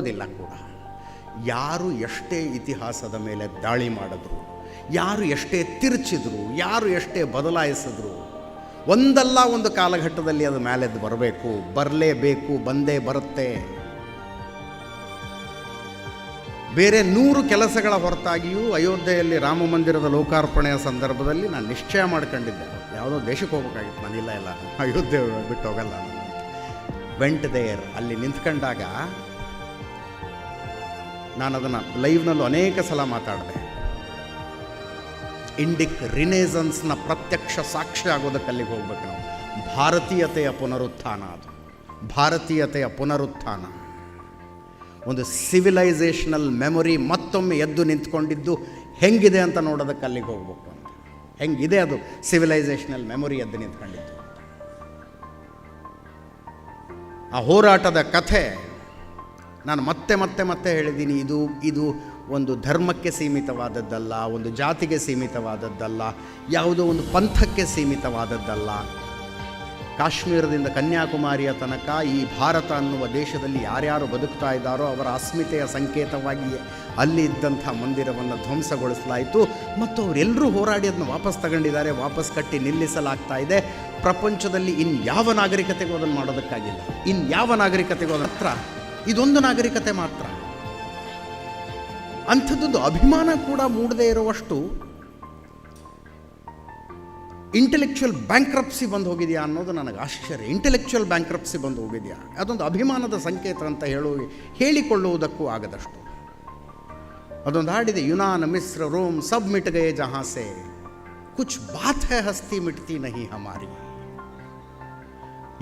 ಓದಿಲ್ಲ ಕೂಡ. ಯಾರು ಎಷ್ಟೇ ಇತಿಹಾಸದ ಮೇಲೆ ದಾಳಿ ಮಾಡಿದ್ರು, ಯಾರು ಎಷ್ಟೇ ತಿರುಚಿದ್ರು, ಯಾರು ಎಷ್ಟೇ ಬದಲಾಯಿಸಿದ್ರು, ಒಂದಲ್ಲ ಒಂದು ಕಾಲಘಟ್ಟದಲ್ಲಿ ಅದು ಮೇಲೆದ್ದು ಬರಬೇಕು. ಬರಲೇಬೇಕು ಬಂದೇ ಬರುತ್ತೆ. ಬೇರೆ ನೂರು ಕೆಲಸಗಳ ಹೊರತಾಗಿಯೂ ಅಯೋಧ್ಯೆಯಲ್ಲಿ ರಾಮ ಮಂದಿರದ ಲೋಕಾರ್ಪಣೆಯ ಸಂದರ್ಭದಲ್ಲಿ ನಾನು ನಿಶ್ಚಯ ಮಾಡ್ಕೊಂಡಿದ್ದೆ. ಯಾವುದೋ ದೇಶಕ್ಕೆ ಹೋಗ್ಬೇಕಾಗಿತ್ತು ನಾನಿಲ್ಲ ಇಲ್ಲ ಅಯೋಧ್ಯೆ ಬಿಟ್ಟು ಹೋಗಲ್ಲ ವೆಂಟ್ ದೇರ್ ಅಲ್ಲಿ ನಿಂತ್ಕೊಂಡಾಗ ನಾನು ಅದನ್ನು ಲೈವ್ನಲ್ಲೂ ಅನೇಕ ಸಲ ಮಾತಾಡಿದೆ. ಇಂಡಿಕ್ ರಿನೇಸನ್ಸ್ನ ಪ್ರತ್ಯಕ್ಷ ಸಾಕ್ಷಿ ಆಗೋದಕ್ಕೆ ಅಲ್ಲಿಗೆ ಹೋಗ್ಬೇಕು ನಾವು. ಭಾರತೀಯತೆಯ ಪುನರುತ್ಥಾನ ಅದು. ಭಾರತೀಯತೆಯ ಪುನರುತ್ಥಾನ. ಒಂದು ಸಿವಿಲೈಸೇಷನಲ್ ಮೆಮೊರಿ ಮತ್ತೊಮ್ಮೆ ಎದ್ದು ನಿಂತ್ಕೊಂಡಿದ್ದು ಹೆಂಗಿದೆ ಅಂತ ನೋಡೋದಕ್ಕೆ ಅಲ್ಲಿಗೆ ಹೋಗ್ಬೇಕು ಅಂತ. ಹೆಂಗಿದೆ ಅದು ಸಿವಿಲೈಸೇಷನಲ್ ಮೆಮೊರಿ ಎದ್ದು ನಿಂತ್ಕೊಂಡಿದ್ದು ಆ ಹೋರಾಟದ ಕಥೆ ನಾನು ಮತ್ತೆ ಮತ್ತೆ ಮತ್ತೆ ಹೇಳಿದ್ದೀನಿ, ಇದು ಇದು ಒಂದು ಧರ್ಮಕ್ಕೆ ಸೀಮಿತವಾದದ್ದಲ್ಲ, ಒಂದು ಜಾತಿಗೆ ಸೀಮಿತವಾದದ್ದಲ್ಲ, ಯಾವುದೋ ಒಂದು ಪಂಥಕ್ಕೆ ಸೀಮಿತವಾದದ್ದಲ್ಲ. ಕಾಶ್ಮೀರದಿಂದ ಕನ್ಯಾಕುಮಾರಿಯ ತನಕ ಈ ಭಾರತ ಅನ್ನುವ ದೇಶದಲ್ಲಿ ಯಾರ್ಯಾರು ಬದುಕ್ತಾ ಇದ್ದಾರೋ ಅವರ ಅಸ್ಮಿತೆಯ ಸಂಕೇತವಾಗಿ ಅಲ್ಲಿ ಇದ್ದಂಥ ಮಂದಿರವನ್ನು ಧ್ವಂಸಗೊಳಿಸಲಾಯಿತು. ಮತ್ತು ಅವರೆಲ್ಲರೂ ಹೋರಾಡಿ ಅದನ್ನು ವಾಪಸ್ ತಗೊಂಡಿದ್ದಾರೆ, ವಾಪಸ್ ಕಟ್ಟಿ ನಿಲ್ಲಿಸಲಾಗ್ತಾ ಇದೆ. ಪ್ರಪಂಚದಲ್ಲಿ ಇನ್ಯಾವ ನಾಗರಿಕತೆಗೂ ಅದನ್ನು ಮಾಡೋದಕ್ಕಾಗಿಲ್ಲ. ಇನ್ಯಾವ ನಾಗರಿಕತೆಗೂ ಅದ ಮಾತ್ರ ಇದೊಂದು ನಾಗರಿಕತೆ ಮಾತ್ರ. ಅಂಥದ್ದು ಅಭಿಮಾನ ಕೂಡ ಮೂಡದೇ ಇರುವಷ್ಟು ಇಂಟೆಲೆಕ್ಚುಯಲ್ ಬ್ಯಾಂಕ್ರಪ್ಸಿ ಬಂದು ಹೋಗಿದೆಯಾ ಅನ್ನೋದು ನನಗೆ ಆಶ್ಚರ್ಯ. ಇಂಟೆಲೆಕ್ಚುಯಲ್ ಬ್ಯಾಂಕ್ರಪ್ಸಿ ಬಂದು ಹೋಗಿದೆಯಾ? ಅದೊಂದು ಅಭಿಮಾನದ ಸಂಕೇತ ಅಂತ ಹೇಳು, ಹೇಳಿಕೊಳ್ಳುವುದಕ್ಕೂ ಆಗದಷ್ಟು. ಅದೊಂದು ಹಾಡಿದೆ, ಯುನಾನ್ ಮಿಸ್ರ ರೋಮ್ ಸಬ್ ಮಿಟ್ ಗಯೆ ಜಹಾಸೆ, ಕುಚ್ ಬಾತ್ ಹೈ ಹಸ್ತಿ ಮಿಟ್ತಿ ನಹಿ ಹಮಾರಿ.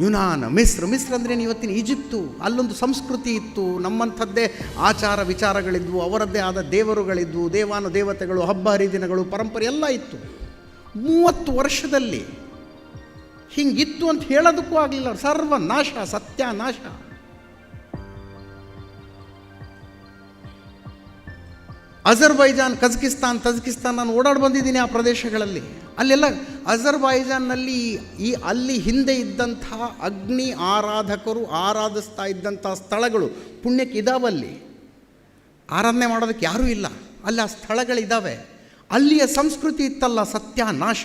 ಯುನಾನ್, ಮಿಸ್ರ್. ಮಿಸ್ರ್ ಅಂದರೆ ಇವತ್ತಿನ ಈಜಿಪ್ತು. ಅಲ್ಲೊಂದು ಸಂಸ್ಕೃತಿ ಇತ್ತು. ನಮ್ಮಂಥದ್ದೇ ಆಚಾರ ವಿಚಾರಗಳಿದ್ವು. ಅವರದ್ದೇ ಆದ ದೇವರುಗಳಿದ್ವು. ದೇವಾನು ದೇವತೆಗಳು, ಹಬ್ಬ ಹರಿದಿನಗಳು, ಪರಂಪರೆ ಎಲ್ಲ ಇತ್ತು. ಮೂವತ್ತು ವರ್ಷದಲ್ಲಿ ಹಿಂಗಿತ್ತು ಅಂತ ಹೇಳೋದಕ್ಕೂ ಆಗಲಿಲ್ಲ. ಸರ್ವ ನಾಶ ಸತ್ಯನಾಶ. ಅಜರ್ಬೈಜಾನ್, ಕಜಕಿಸ್ತಾನ್, ತಜಕಿಸ್ತಾನ್ ನಾನು ಓಡಾಡಿ ಬಂದಿದ್ದೀನಿ ಆ ಪ್ರದೇಶಗಳಲ್ಲಿ. ಅಲ್ಲೆಲ್ಲ ಅಜರ್ಬೈಜಾನ್ನಲ್ಲಿ ಈ ಅಲ್ಲಿ ಹಿಂದೆ ಇದ್ದಂಥ ಅಗ್ನಿ ಆರಾಧಕರು ಆರಾಧಿಸ್ತಾ ಇದ್ದಂಥ ಸ್ಥಳಗಳು ಪುಣ್ಯಕ್ಕೆ ಇದಾವಲ್ಲಿ ಆರಾಧನೆ ಮಾಡೋದಕ್ಕೆ ಯಾರೂ ಇಲ್ಲ. ಅಲ್ಲಿ ಆ ಸ್ಥಳಗಳಿದ್ದಾವೆ ಅಲ್ಲಿಯ ಸಂಸ್ಕೃತಿ ಇತ್ತಲ್ಲ ಸತ್ಯನಾಶ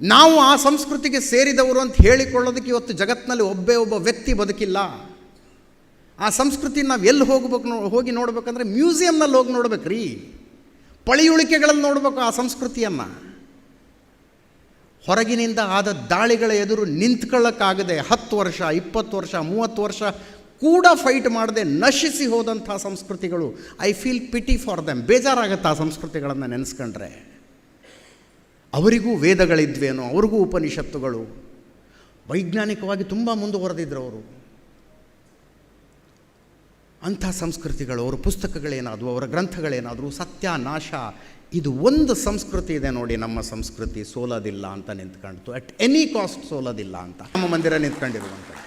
ನಾವು ಆ ಸಂಸ್ಕೃತಿಗೆ ಸೇರಿದವರು ಅಂತ ಹೇಳಿಕೊಳ್ಳೋದಕ್ಕೆ ಇವತ್ತು ಜಗತ್ತಿನಲ್ಲಿ ಒಬ್ಬೇ ಒಬ್ಬ ವ್ಯಕ್ತಿ ಬದುಕಿಲ್ಲ. ಆ ಸಂಸ್ಕೃತಿ ನಾವು ಎಲ್ಲಿ ಹೋಗ್ಬೇಕು ಹೋಗಿ ನೋಡ್ಬೇಕಂದ್ರೆ ಮ್ಯೂಸಿಯಂನಲ್ಲಿ ಹೋಗಿ ನೋಡ್ಬೇಕು ರೀ ಪಳಿಯುಳಿಕೆಗಳಲ್ಲಿ ನೋಡ್ಬೇಕು ಆ ಸಂಸ್ಕೃತಿಯನ್ನು. ಹೊರಗಿನಿಂದ ಆದ ದಾಳಿಗಳ ಎದುರು ನಿಂತ್ಕೊಳ್ಳೋಕ್ಕಾಗದೆ ಹತ್ತು ವರ್ಷ, ಇಪ್ಪತ್ತು ವರ್ಷ, ಮೂವತ್ತು ವರ್ಷ ಕೂಡ ಫೈಟ್ ಮಾಡದೆ ನಶಿಸಿ ಹೋದಂಥ ಸಂಸ್ಕೃತಿಗಳು. I feel pity for them ಬೇಜಾರಾಗತ್ತೆ ಆ ಸಂಸ್ಕೃತಿಗಳನ್ನು ನೆನೆಸ್ಕೊಂಡ್ರೆ. ಅವರಿಗೂ ವೇದಗಳಿದ್ವೇನೋ, ಅವ್ರಿಗೂ ಉಪನಿಷತ್ತುಗಳು. ವೈಜ್ಞಾನಿಕವಾಗಿ ತುಂಬ ಮುಂದುವರೆದಿದ್ರು ಅವರು. ಅಂಥ ಸಂಸ್ಕೃತಿಗಳು, ಅವರ ಪುಸ್ತಕಗಳೇನಾದರೂ ಅವರ ಗ್ರಂಥಗಳೇನಾದರೂ ಸತ್ಯ, ನಾಶ, ಇದು ಒಂದು ಸಂಸ್ಕೃತಿ ಇದೆ ನೋಡಿ, ನಮ್ಮ ಸಂಸ್ಕೃತಿ ಸೋಲೋದಿಲ್ಲ ಅಂತ ನಿಂತ್ಕೊಂಡಿತು. ಅಟ್ ಎನಿ ಕಾಸ್ಟ್ ಸೋಲೋದಿಲ್ಲ ಅಂತ. ನಮ್ಮ ಮಂದಿರ ನಿಂತ್ಕೊಂಡಿರುವಂಥ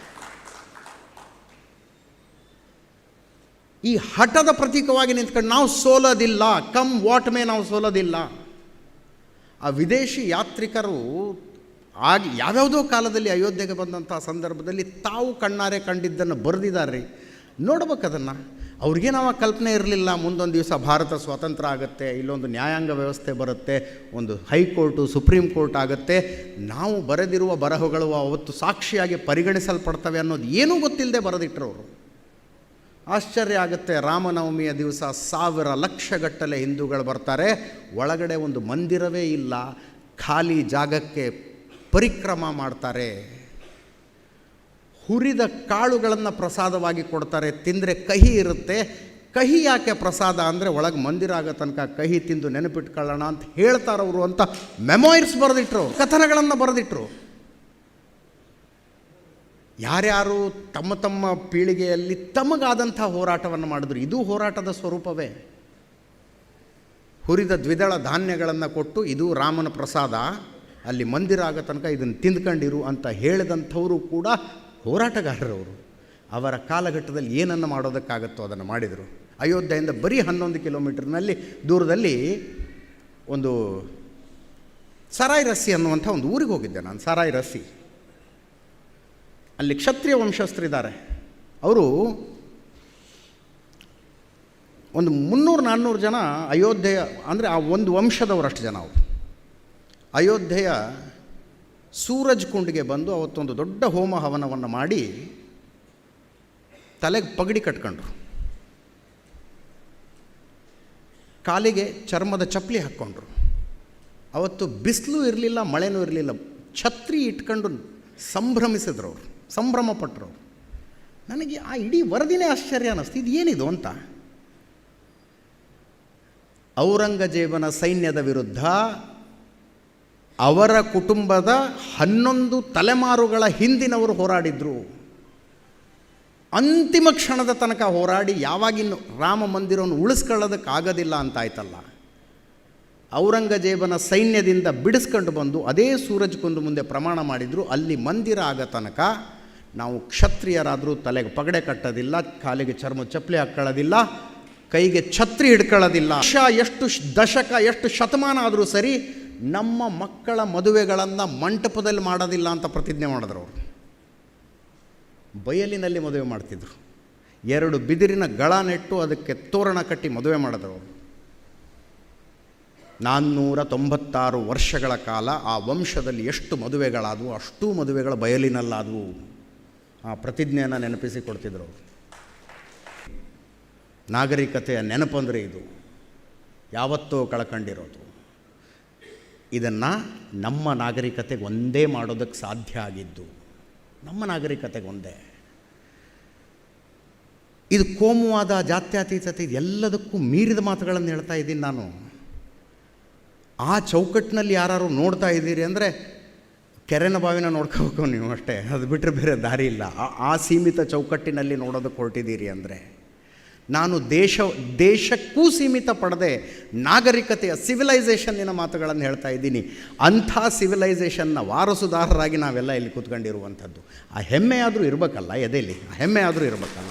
ಈ ಹಠದ ಪ್ರತೀಕವಾಗಿ ನಿಂತ್ಕೊಂಡು, ನಾವು ಸೋಲೋದಿಲ್ಲ ಕಮ್ ವಾಟ್ ಮೇ ನಾವು ಸೋಲೋದಿಲ್ಲ. ಆ ವಿದೇಶಿ ಯಾತ್ರಿಕರು ಆಗಿ, ಯಾವ್ಯಾವುದೋ ಕಾಲದಲ್ಲಿ ಅಯೋಧ್ಯೆಗೆ ಬಂದಂಥ ಸಂದರ್ಭದಲ್ಲಿ ತಾವು ಕಣ್ಣಾರೆ ಕಂಡಿದ್ದನ್ನು ಬರೆದಿದ್ದಾರೆ. ನೋಡ್ಬೇಕು ಅದನ್ನು. ಅವ್ರಿಗೆ ನಾವು ಕಲ್ಪನೆ ಇರಲಿಲ್ಲ, ಮುಂದೊಂದು ದಿವಸ ಭಾರತ ಸ್ವಾತಂತ್ರ್ಯ ಆಗುತ್ತೆ, ಇಲ್ಲೊಂದು ನ್ಯಾಯಾಂಗ ವ್ಯವಸ್ಥೆ ಬರುತ್ತೆ, ಒಂದು ಹೈಕೋರ್ಟು, ಸುಪ್ರೀಂ ಕೋರ್ಟ್ ಆಗುತ್ತೆ. ನಾವು ಬರೆದಿರುವ ಬರಹಗಳು ಅವತ್ತು ಸಾಕ್ಷಿಯಾಗಿ ಪರಿಗಣಿಸಲ್ಪಡ್ತವೆ ಅನ್ನೋದು ಏನೂ ಗೊತ್ತಿಲ್ಲದೆ ಬರೆದಿಟ್ಟರು ಅವರು. ಆಶ್ಚರ್ಯ ಆಗುತ್ತೆ, ರಾಮನವಮಿಯ ದಿವಸ ಸಾವಿರ ಲಕ್ಷಗಟ್ಟಲೆ ಹಿಂದೂಗಳು ಬರ್ತಾರೆ, ಒಳಗಡೆ ಒಂದು ಮಂದಿರವೇ ಇಲ್ಲ, ಖಾಲಿ ಜಾಗಕ್ಕೆ ಪರಿಕ್ರಮ ಮಾಡ್ತಾರೆ. ಹುರಿದ ಕಾಳುಗಳನ್ನು ಪ್ರಸಾದವಾಗಿ ಕೊಡ್ತಾರೆ, ತಿಂದರೆ ಕಹಿ ಇರುತ್ತೆ. ಕಹಿ ಯಾಕೆ ಪ್ರಸಾದ ಅಂದರೆ ಒಳಗೆ ಮಂದಿರ ಆಗೋ ತನಕ ಕಹಿ ತಿಂದು ನೆನಪಿಟ್ಕೊಳ್ಳೋಣ ಅಂತ ಹೇಳ್ತಾರವರು ಅಂತ ಮೆಮೊಯಿರ್ಸ್ ಬರೆದಿಟ್ರು, ಕಥನಗಳನ್ನು ಬರೆದಿಟ್ರು. ಯಾರ್ಯಾರು ತಮ್ಮ ತಮ್ಮ ಪೀಳಿಗೆಯಲ್ಲಿ ತಮಗಾದಂಥ ಹೋರಾಟವನ್ನು ಮಾಡಿದ್ರು, ಇದು ಹೋರಾಟದ ಸ್ವರೂಪವೇ. ಹುರಿದ ದ್ವಿದಳ ಧಾನ್ಯಗಳನ್ನು ಕೊಟ್ಟು ಇದು ರಾಮನ ಪ್ರಸಾದ, ಅಲ್ಲಿ ಮಂದಿರ ಆಗೋ ತನಕ ಇದನ್ನು ತಿಂದ್ಕೊಂಡಿರು ಅಂತ ಹೇಳಿದಂಥವರು ಕೂಡ ಹೋರಾಟಗಾರರವರು ಅವರ ಕಾಲಘಟ್ಟದಲ್ಲಿ ಏನನ್ನು ಮಾಡೋದಕ್ಕಾಗತ್ತೋ ಅದನ್ನು ಮಾಡಿದರು. ಅಯೋಧ್ಯೆಯಿಂದ ಬರೀ ಹನ್ನೊಂದು ಕಿಲೋಮೀಟರ್ನಲ್ಲಿ ದೂರದಲ್ಲಿ ಒಂದು ಸರಾಯ್ ರಸ್ಸಿ ಅನ್ನುವಂಥ ಒಂದು ಊರಿಗೆ ಹೋಗಿದ್ದೆ ನಾನು, ಸರಾಯ್ ರಸ್ಸಿ. ಅಲ್ಲಿ ಕ್ಷತ್ರಿಯ ವಂಶಸ್ಥರಿದ್ದಾರೆ. ಅವರು ಒಂದು ಮುನ್ನೂರು, ನಾನ್ನೂರು ಜನ ಅಯೋಧ್ಯೆಯ, ಅಂದರೆ ಆ ಒಂದು ವಂಶದವರಷ್ಟು ಜನ ಅವರು. ಅಯೋಧ್ಯೆಯ ಸೂರಜ್ ಕುಂಡ್ಗೆ ಬಂದು ಅವತ್ತೊಂದು ದೊಡ್ಡ ಹೋಮ ಹವನವನ್ನು ಮಾಡಿ ತಲೆಗೆ ಪಗಡಿ ಕಟ್ಕೊಂಡ್ರು. ಕಾಲಿಗೆ ಚರ್ಮದ ಚಪ್ಪಲಿ ಹಾಕ್ಕೊಂಡ್ರು. ಅವತ್ತು ಬಿಸಿಲು ಇರಲಿಲ್ಲ, ಮಳೆನೂ ಇರಲಿಲ್ಲ. ಛತ್ರಿ ಇಟ್ಕೊಂಡು ಸಂಭ್ರಮಿಸಿದ್ರು ಅವರು ಸಂಭ್ರಮ ಪಟ್ಟರು ಅವರು. ನನಗೆ ಆ ಇಡೀ ವರದಿನೇ ಆಶ್ಚರ್ಯ ಅನ್ನಿಸ್ತು, ಇದು ಏನಿದು ಅಂತ. ಔರಂಗಜೇಬನ ಸೈನ್ಯದ ವಿರುದ್ಧ ಅವರ ಕುಟುಂಬದ ಹನ್ನೊಂದು ತಲೆಮಾರುಗಳ ಹಿಂದಿನವರು ಹೋರಾಡಿದ್ರು. ಅಂತಿಮ ಕ್ಷಣದ ತನಕ ಹೋರಾಡಿ ಯಾವಾಗಿನ್ನು ರಾಮ ಮಂದಿರವನ್ನು ಉಳಿಸ್ಕೊಳ್ಳೋದಕ್ಕಾಗೋದಿಲ್ಲ ಅಂತಾಯ್ತಲ್ಲ. ಔರಂಗಜೇಬನ ಸೈನ್ಯದಿಂದ ಬಿಡಿಸ್ಕೊಂಡು ಬಂದು ಅದೇ ಸೂರಜ್ ಕುಂದು ಮುಂದೆ ಪ್ರಮಾಣ ಮಾಡಿದರು. ಅಲ್ಲಿ ಮಂದಿರ ಆಗ ತನಕ ನಾವು ಕ್ಷತ್ರಿಯರಾದರೂ ತಲೆಗೆ ಪಗಡೆ ಕಟ್ಟೋದಿಲ್ಲ, ಕಾಲಿಗೆ ಚರ್ಮ ಚಪ್ಪಲಿ ಹಾಕ್ಕೊಳ್ಳೋದಿಲ್ಲ ಕೈಗೆ ಛತ್ರಿ ಹಿಡ್ಕೊಳ್ಳೋದಿಲ್ಲ. ವರ್ಷ ಎಷ್ಟು ದಶಕ, ಎಷ್ಟು ಶತಮಾನ ಆದರೂ ಸರಿ ನಮ್ಮ ಮಕ್ಕಳ ಮದುವೆಗಳನ್ನು ಮಂಟಪದಲ್ಲಿ ಮಾಡೋದಿಲ್ಲ ಅಂತ ಪ್ರತಿಜ್ಞೆ ಮಾಡಿದ್ರು ಅವರು. ಬಯಲಿನಲ್ಲಿ ಮದುವೆ ಮಾಡ್ತಿದ್ರು. ಎರಡು ಬಿದಿರಿನ ಗಳ ನೆಟ್ಟು ಅದಕ್ಕೆ ತೋರಣ ಕಟ್ಟಿ ಮದುವೆ ಮಾಡಿದ್ರು ಅವರು. ನಾನ್ನೂರ ತೊಂಬತ್ತಾರು ವರ್ಷಗಳ ಕಾಲ ಆ ವಂಶದಲ್ಲಿ ಎಷ್ಟು ಮದುವೆಗಳಾದವು, ಅಷ್ಟೂ ಮದುವೆಗಳ ಬಯಲಿನಲ್ಲಾದವು. ಆ ಪ್ರತಿಜ್ಞೆಯನ್ನು ನೆನಪಿಸಿ ಕೊಡ್ತಿದ್ರು ಅವರು. ನಾಗರಿಕತೆಯ ನೆನಪಂದರೆ ಇದು. ಯಾವತ್ತೋ ಕಳ್ಕೊಂಡಿರೋದು. ಇದನ್ನು ನಮ್ಮ ನಾಗರಿಕತೆಗೆ ಒಂದೇ ಮಾಡೋದಕ್ಕೆ ಸಾಧ್ಯ ಆಗಿದ್ದು, ನಮ್ಮ ನಾಗರಿಕತೆಗೆ ಒಂದೇ. ಇದು ಕೋಮುವಾದ, ಜಾತ್ಯತೀತತೆ, ಇದೆಲ್ಲದಕ್ಕೂ ಮೀರಿದ ಮಾತುಗಳನ್ನು ಹೇಳ್ತಾ ಇದ್ದೀನಿ ನಾನು. ಆ ಚೌಕಟ್ಟಿನಲ್ಲಿ ಯಾರು ನೋಡ್ತಾ ಇದ್ದೀರಿ ಅಂದರೆ ಕೆರೆನ ಬಾವಿನ ನೋಡ್ಕೋಬೇಕು ನೀವು ಅಷ್ಟೇ. ಅದು ಬಿಟ್ಟರೆ ಬೇರೆ ದಾರಿ ಇಲ್ಲ. ಆ ಸೀಮಿತ ಚೌಕಟ್ಟಿನಲ್ಲಿ ನೋಡೋದಕ್ಕೆ ಹೊರಟಿದ್ದೀರಿ ಅಂದರೆ ನಾನು ದೇಶ, ದೇಶಕ್ಕೂ ಸೀಮಿತ ಪಡದೆ ನಾಗರಿಕತೆಯ ಸಿವಿಲೈಸೇಷನ್ನಿನ ಮಾತುಗಳನ್ನು ಹೇಳ್ತಾ ಇದ್ದೀನಿ. ಅಂಥ ಸಿವಿಲೈಸೇಷನ್ನ ವಾರಸುದಾರರಾಗಿ ನಾವೆಲ್ಲ ಇಲ್ಲಿ ಕೂತ್ಕೊಂಡಿರುವಂಥದ್ದು. ಆ ಹೆಮ್ಮೆಯಾದರೂ ಇರಬೇಕಲ್ಲ ಎದೆಯಲ್ಲಿ? ಆ ಹೆಮ್ಮೆಯಾದರೂ ಇರಬೇಕಲ್ಲ?